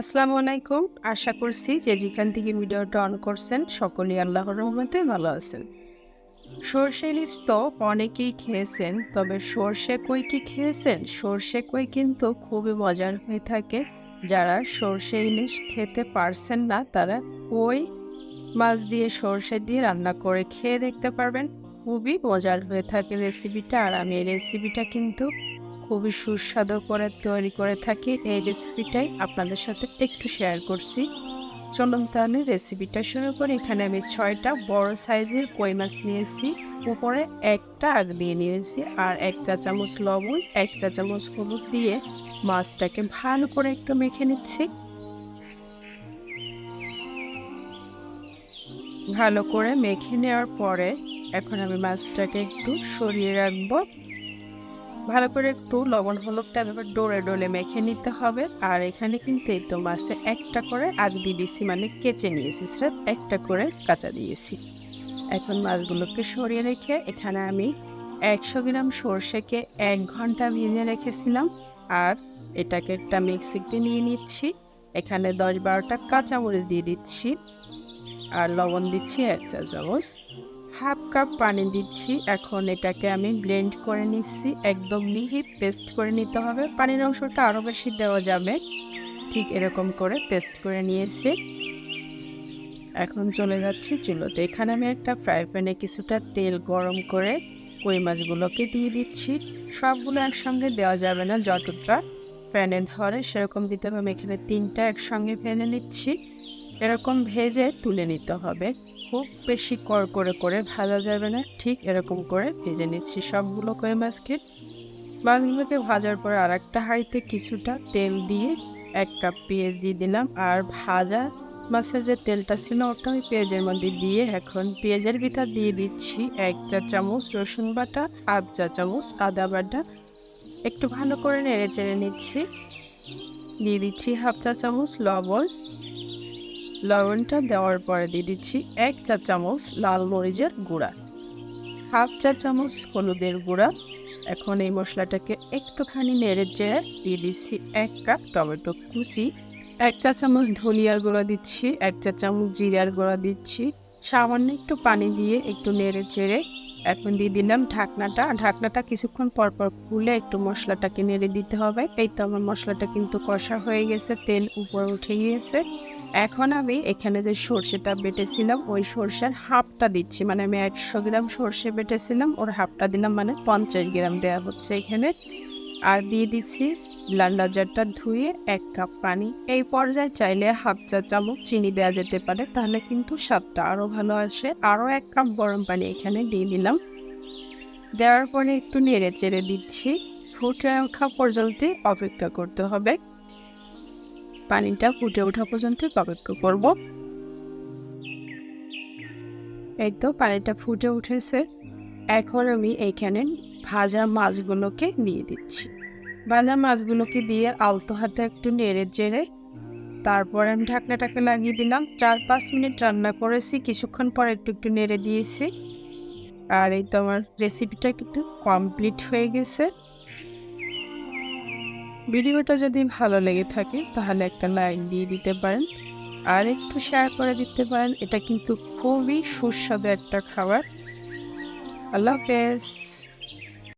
আসসালামু আলাইকুম। আশা করছি যে যেখান থেকে ভিডিওটা অন করছেন, সকলেই আল্লাহর রহমতে ভালো আছেন। সর্ষে ইলিশ তো অনেকেই খেয়েছেন, তবে সর্ষে কই কি খেয়েছেন? সর্ষে কই কিন্তু খুবই মজার হয়ে থাকে। যারা সর্ষে ইলিশ খেতে পারছেন না, তারা কই মাছ দিয়ে সর্ষে দিয়ে রান্না করে খেয়ে দেখতে পারবেন। খুবই মজার হয়ে থাকে রেসিপিটা, আর আমি এই রেসিপিটা কিন্তু খুবই সুস্বাদু করে তৈরি করে থাকি। এই রেসিপিটাই আপনাদের সাথে একটু শেয়ার করছি। চলুন তাহলে রেসিপিটা শুরু করি। এখানে আমি ছয়টা বড় সাইজের কই মাছ নিয়েছি। উপরে একটা আগ দিয়ে নিয়েছি আর এক চা চামচ লবণ, এক চা চামচ হলুদ দিয়ে মাছটাকে ভালো করে একটু মেখে নিচ্ছি। ভালো করে মেখে নেওয়ার পরে এখন আমি মাছটাকে একটু সরিয়ে রাখব। ভালো করে একটু লবণ হলুদটা এবার ডোলে ডোলে মেখে নিতে হবে। আর এখানে কিন্তু এই তো একটা করে আগ দিয়ে দিয়েছি মানে কেচে নিয়েছি, স্রেফ একটা করে কাঁচা দিয়েছি। এখন মাছগুলোকে সরিয়ে রেখে এখানে আমি একশো গ্রাম সর্ষেকে এক ঘণ্টা ভিজে রেখেছিলাম। আর এটাকে একটা মিক্সিতে নিয়ে নিচ্ছি। এখানে দশ বারোটা কাঁচামরিচ দিয়ে দিচ্ছি। আর লবণ দিচ্ছি এক চা চামচ। হাফ কাপ পানি দিচ্ছি। এখন এটাকে আমি ব্লেন্ড করে নিচ্ছি। একদম মিহি পেস্ট করে নিতে হবে। পানির অংশটা আরও বেশি দেওয়া যাবে। ঠিক এরকম করে পেস্ট করে নিয়েছি। এখন চলে যাচ্ছি চুলোতে। এখানে আমি একটা ফ্রাই প্যানে কিছুটা তেল গরম করে কই মাছগুলোকে দিয়ে দিচ্ছি। সবগুলো একসঙ্গে দেওয়া যাবে না যতটা প্যানে ধরে। সেরকম দিতে হবে আমি এখানে তিনটা একসঙ্গে ভেজে নিচ্ছি। এরকম ভেজে তুলে নিতে হবে। খুব বেশি কর করে করে ভাজা যাবে না। ঠিক এরকম করে ভেজে নিচ্ছি সবগুলো কই মাছকে। মাছগুলোকে ভাজার পর আর একটা হাঁড়িতে কিছুটা তেল দিয়ে এক কাপ পেঁয়াজ দিয়ে দিলাম। আর ভাজা মাছের যে তেলটা ছিল ওটা ওই পেঁয়াজের মধ্যে দিয়ে এখন পেঁয়াজের ভিতর দিয়ে দিচ্ছি এক চা চামচ রসুন বাটা, হাফ চা চামচ আদা বাটা। একটু ভালো করে নেড়ে চেড়ে নিচ্ছি। দিয়ে দিচ্ছি হাফ চা চামচ লবণ। লবণটা দেওয়ার পরে দিয়ে দিচ্ছি এক চা চামচ লাল মরিচের গুঁড়া। হাফ চা চামচ হলুদের গুঁড়া। এখন এই মশলাটাকে একটুখানি নেড়ে চেড়ে দিয়ে দিচ্ছি এক কাপ টমেটো কুচি। এক চা চামচ ধনিয়ার গুঁড়া দিচ্ছি, এক চা চামচ জিরার গুঁড়া দিচ্ছি। সামান্য একটু পানি দিয়ে একটু নেড়ে চেড়ে এখন দিয়ে দিলাম ঢাকনাটা। ঢাকনাটা কিছুক্ষণ পর পর খুলে একটু মশলাটাকে নেড়ে দিতে হবে। এই তো আমার মশলাটা কিন্তু কষা হয়ে গেছে, তেল উপরে উঠে গিয়েছে। এখন আমি এখানে যে সর্ষেটা বেটেছিলাম, ওই সর্ষের হাফটা দিচ্ছি। মানে আমি একশো গ্রাম সর্ষে বেটেছিলাম, ওর হাফটা দিলাম মানে পঞ্চাশ গ্রাম দেওয়া হচ্ছে এখানে। আর দিয়ে দিচ্ছি ব্লান্ডার জারটা ধুয়ে এক কাপ পানি। এই পর্যায়ে চাইলে হাফ চা চামচ চিনি দেওয়া যেতে পারে, তাহলে কিন্তু স্বাদটা আরও ভালো আসে। আরও এক কাপ গরম পানি এখানে দিয়ে দিলাম। দেওয়ার পরে একটু নেড়ে চেড়ে দিচ্ছি। ফুটে ওঠা পর্যন্ত অপেক্ষা করতে হবে। পানিটা ফুটে ওঠা পর্যন্ত অপেক্ষা করব। এই তো পানিটা ফুটে উঠেছে। এখন আমি এইখানে ভাজা মাছগুলোকে দিয়ে দিচ্ছি। ভাজা মাছগুলোকে দিয়ে আলতো হাতে একটু নেড়ে চেড়ে তারপর আমি ঢাকনাটাকে লাগিয়ে দিলাম। চার পাঁচ মিনিট রান্না করেছি, কিছুক্ষণ পর একটু একটু নেড়ে দিয়েছি। আর এই তো আমার রেসিপিটা কিন্তু কমপ্লিট হয়ে গেছে। ভিডিওটা যদি ভালো লেগে থাকে, তাহলে একটা লাইক দিয়ে দিতে পারেন। আর একটু শেয়ার করে দিতে পারেন। এটা কিন্তু খুবই সুস্বাদু একটা খাবার। আল্লাহ হাফেজ।